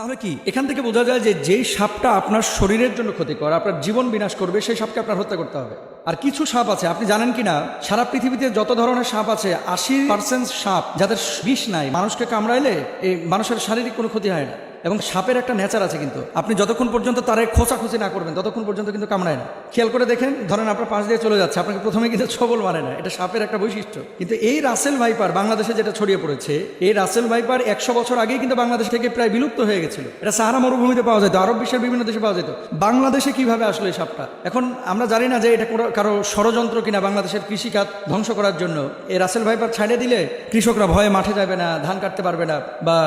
তাহলে কি? এখান থেকে বোঝা যায় যে যেই সাপটা আপনার শরীরের জন্য ক্ষতিকর, আপনার জীবন বিনাশ করবে, সেই সাপকে আপনার হত্যা করতে হবে। আর কিছু সাপ আছে, আপনি জানেন কি না সারা পৃথিবীতে যত ধরনের সাপ আছে, আশি পার্সেন্ট সাপ যাদের বিষ নাই, মানুষকে কামড়াইলে এই মানুষের শারীরিক কোনো ক্ষতি হয় না। এবং সাপের একটা নেচার আছে কিন্তু। আপনি যতক্ষণ পর্যন্ত তারে খোঁচাখুচি না করবেন, ততক্ষণ পর্যন্ত কিন্তু কামড়ায় না। খেয়াল করে দেখেন, ধরেন আপনার পাশ দিয়ে চলে যাচ্ছে, আপনাকে প্রথমে কিন্তু ছবল মারে না। এটা সাপের একটা বৈশিষ্ট্য। কিন্তু এই রাসেল ভাইপার বাংলাদেশে যেটা ছড়িয়ে পড়েছে, এই রাসেল ভাইপার একশো বছর আগেই কিন্তু বাংলাদেশ থেকে প্রায় বিলুপ্ত হয়ে গেছিল। এটা সাহারা মরুভূমিতে পাওয়া যেত, আরব বিশ্বের বিভিন্ন দেশে পাওয়া যেত। বাংলাদেশে কীভাবে আসলো এই সাপটা? এখন আমরা জানি না যে এটা কারও ষড়যন্ত্র কিনা বাংলাদেশের কৃষিকাজ ধ্বংস করার জন্য। এই রাসেল ভাইপার ছাড়ে দিলে কৃষকরা ভয়ে মাঠে যাবে না, ধান কাটতে পারবে না বা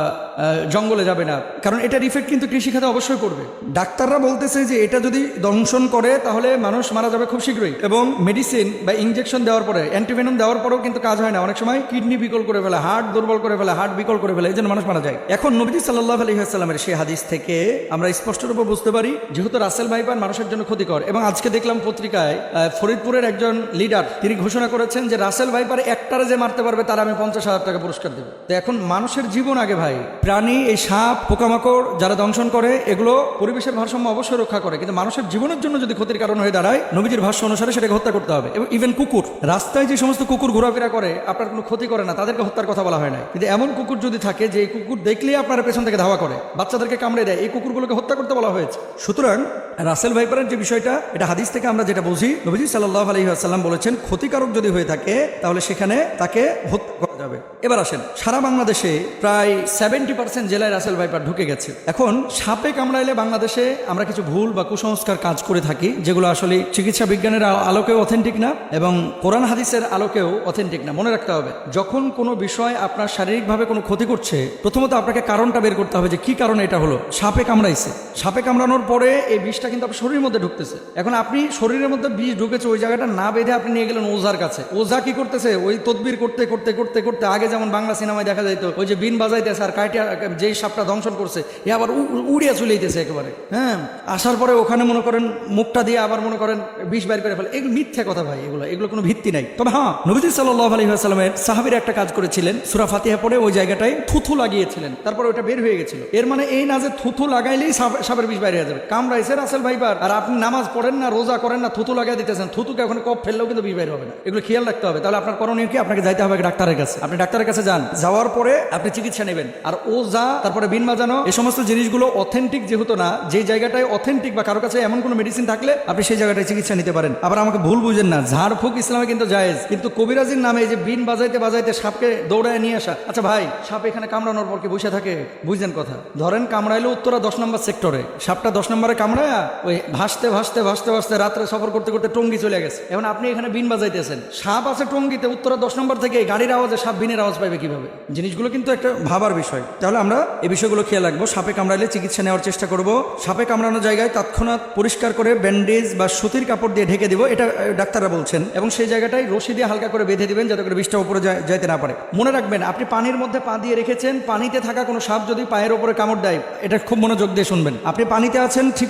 জঙ্গলে যাবে না। কারণ এটার ইফেক্ট কিন্তু কৃষিখাতে অবশ্যই পড়বে ডাক্তাররা বলতেছে যে এটা যদি দংশন করে, তাহলে মানুষ মারা যাবে খুব শীঘ্রই। এবং মেডিসিন বা ইঞ্জেকশন দেওয়ার পরে অ্যান্টিভেনম দেওয়ার পরেও কিন্তু কাজ হয় না। অনেক সময় কিডনি বিকল করে ফেলে হার্ট দুর্বল করে ফেলে হার্ট বিকল করে ফেলে, এই জন্য মানুষ মারা যায়। এখন নবীজি সাল্লাহ আলহিহাস্লামের সেই হাদিস থেকে আমরা স্পষ্টরূপে বুঝতে পারি, যেহেতু রাসেল ভাইপার মানুষের জন্য ক্ষতিকর। এবং আজকে দেখলাম পত্রিকায় ফরিদপুরের একজন লিডার তিনি ঘোষণা করেছেন যে রাসেল ভাইপার একটারে যে মারতে পারবে, তার আমি পঞ্চাশ হাজার টাকা পুরস্কার দেবো। তো এখন মানুষের জীবন আগে ভাই, প্রাণী, এই সাপ পোকামাকড় যারা দংশন করে, এগুলো পরিবেশের ভারসাম্য অবশ্যই রক্ষা করে। কিন্তু মানুষের জীবনের জন্য যদি ক্ষতির কারণ হয়ে দাঁড়ায়, নবীজির ভাষ্য অনুসারে সেটাকে হত্যা করতে হবে। এবং ইভেন কুকুর, রাস্তায় যে সমস্ত কুকুর ঘোরাফেরা করে, আপনার কোনো ক্ষতি করে না, তাদেরকে হত্যার কথা বলা হয় না কিন্তু এমন কুকুর যদি থাকে, যে কুকুর দেখলেই আপনার পেছন থেকে ধাওয়া করে, বাচ্চাদেরকে কামড়ে দেয়, এই কুকুরগুলোকে হত্যা করতে বলা হয়েছে। সুতরাং রাসেল ভাইপারের যে বিষয়টা, এটা হাদিস থেকে আমরা যেটা বুঝি, নবীজি সাল্লাহ আলহি আসাল্লাম বলেছেন, ক্ষতিকারক যদি হয়ে থাকে, তাহলে সেখানে তাকে হত্যা করা যাবে। এবার আসেন, সারা বাংলাদেশে প্রায় সেভেন্টি পার্সেন্ট জেলায় রাসেল ভাইপার ঢুকে গেছে। এখন, সাপে কামড়াইলে বাংলাদেশে আমরা কিছু ভুল বা কুসংস্কার কাজ করে থাকি, যেগুলো আসলে চিকিৎসা বিজ্ঞানের আলোকেও অথেন্টিক না, এবং কোরআন হাদিসের আলোকেও অথেন্টিক না। মনে রাখতে হবে, যখন কোনো বিষয় আপনার শারীরিকভাবে কোনো ক্ষতি করছে, প্রথমত আপনাকে কারণটা বের করতে হবে যে কি কারণে এটা হলো। সাপে কামড়াইছে। সাপে কামড়ানোর পরে এই বিষটা কিন্তু আপনার শরীরের মধ্যে ঢুকতেছে। এখন আপনি শরীরের মধ্যে বিষ ঢুকেছে, ওই জায়গাটা না বেঁধে আপনি নিয়ে গেলেন ওঝার কাছে। ওঝা কি করতেছে? ওই তদবির করতে করতে করতে করতে আগে যেমন বাংলা সিনেমায় দেখা যাইতো, ওই যে বিন বাজাইতেছে আর কাইটিয়া যেই সাপটা দংশন করছে, এ আবার উড়িয়া চলে যেতেছে একেবারে। হ্যাঁ? আসার পরে ওখানে মনে করেন মুখটা দিয়ে আবার মনে করেন বিষ বাইর করে ফেলে। এগুলো মিথ্যা কথা ভাই, এগুলো এগুলো কোনো ভিত্তি নাই। তবে হ্যাঁ নবীজি সাল্লাহ আলী সাল্লামের সাহাবির একটা কাজ করেছিলেন, সুরা ফাতিহা পরে ওই জায়গাটায় থুথু লাগিয়েছিলেন। তারপর ওটা বের হয়ে গেছিল। এর মানে এই না যে থুথু লাগাইলেই সাপের বিষ বাইরে যাবে। কামড়াইছে রাসেল ভাইবার। আর আপনি নামাজ পড়েন না, রোজা করেন না, থুতু লাগাই দিতেছেন, থুতুকে ওখানে কপ ফেললেও কিন্তু বাইর হবে না। এগুলো খেয়াল রাখতে হবে। তাহলে আপনার করণীয় কি? আপনাকে যাইতে হবে ডাক্তারের কাছে। আপনি ডাক্তারের কাছে যান। যাওয়ার পরে আপনি চিকিৎসা নেবেন। আর ও যা তারপরে বিন বাজানো এই সমস্ত জিনিসগুলো অথেন্টিক যেহেতু না, যে জায়গাটায় অথেন্টিক বা কারও কাছে এমন কোনো মেডিসিন থাকলে আপনি সেই জায়গাটায় চিকিৎসা নিতে পারেন। আবার আমাকে ভুল বুঝেন না, ঝাড়ফুঁক ইসলামে কিন্তু জায়েজ। কিন্তু কবিরাজির নামে যে বিন বাজাইতে বাজাইতে সাপকে দৌড়ায় নিয়ে আসা আচ্ছা ভাই, সাপ এখানে কামড়ানোর পর কি বসে থাকে? বুঝলেন কথা। ধরেন কামড়াইলো উত্তরা দশ নম্বর সেক্টরে সাপটা দশ নম্বরে কামড়ায়া ওই ভাসতে ভাসতে ভাসতে ভাসতে রাত্রে সফর করতে করতে টঙ্গি চলে গেছে। এখন আপনি এখানে বিন বাজাইতেছেন। সাপ আছে টঙ্গিতে, উত্তরা দশ নম্বর থেকে গাড়ির আওয়াজে সাপ বিনের আওয়াজ পাইবে কীভাবে? জিনিসগুলো কিন্তু একটা ভাবার বিষয়। তাহলে আমরা এই বিষয়গুলো খেয়াল রাখব। সাপে কামড়াইলে চিকিৎসা নেওয়ার চেষ্টা করব। সাপে কামড়ানো জায়গায় তৎক্ষণাৎ পরিষ্কার করে ব্যান্ডেজ বা সুতির কাপড় দিয়ে ঢেকে দিব। এটা ডাক্তাররা বলছেন। এবং সেই জায়গাটায় রশি দিয়ে হালকা করে বেঁধে দিবেন যাতে করে বিষটা উপরে যাইতে না পারে। মনে রাখবেন, আপনি পানির মধ্যে পা দিয়ে রেখেছেন, পানিতে থাকা কোনো সাপ যদি পায়ের উপরে কামড় দেয়, এটা খুব মনোযোগ দিয়ে শুনবেন। আপনি পানিতে আছেন, ঠিক